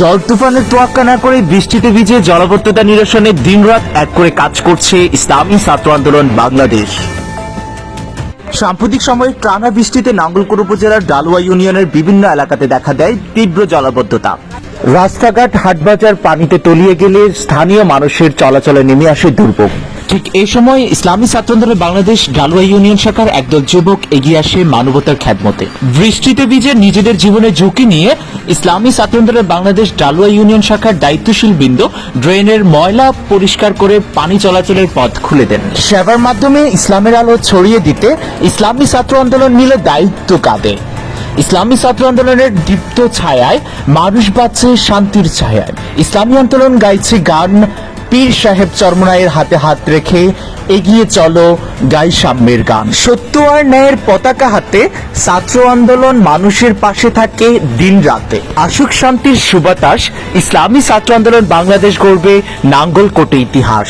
জল তুফানের তোয়াক্কা না করে বৃষ্টিতে ভিজে জলাবদ্ধতা নিরসনে দিনরাত এক করে কাজ করছে ইসলামী ছাত্র আন্দোলন বাংলাদেশ। সাম্প্রতিক সময়ে টানা বৃষ্টিতে নাঙ্গলকোট উপজেলার ডালুয়া ইউনিয়নের বিভিন্ন এলাকাতে দেখা দেয় তীব্র জলাবদ্ধতা। রাস্তাঘাট, হাটবাজার পানিতে তলিয়ে গেলে স্থানীয় মানুষের চলাচলে নেমে আসে দুর্ভোগ। ঠিক এই সময় ইসলামী ছাত্র আন্দোলন বাংলাদেশ ডালুয়া ইউনিয়ন শাখার একদল যুবক এগিয়ে আসে মানবতার খ্যাতমতে। বৃষ্টিতে ভিজে নিজেদের জীবনের ঝুঁকি নিয়ে ইসলামী ছাত্র আন্দোলন বাংলাদেশ ডালুয়া ইউনিয়ন শাখার দায়িত্বশীল বৃন্দ ড্রেনের ময়লা পরিষ্কার করে পানি চলাচলের পথ খুলে দেন। সেবার মাধ্যমে ইসলামের আলো ছড়িয়ে দিতে ইসলামী ছাত্র আন্দোলন মিলে দায়িত্ব কাঁধে। ইসলামী ছাত্র আন্দোলনের দীপ্ত ছায়ায় মানুষ বাঁচছে শান্তির ছায়ায়। ইসলামী আন্দোলন গাইছে গান পীর সাহেব চরমনায়ের হাতে হাত রেখে এগিয়ে চলো গাই সাম্যের গান। সত্য আর ন্যায়ের পতাকা হাতে ছাত্র আন্দোলন মানুষের পাশে থাকে দিন রাতে আসুক শান্তির সুবাতাস, ইসলামী ছাত্র আন্দোলন বাংলাদেশ গড়বে নাঙ্গলকোটে ইতিহাস।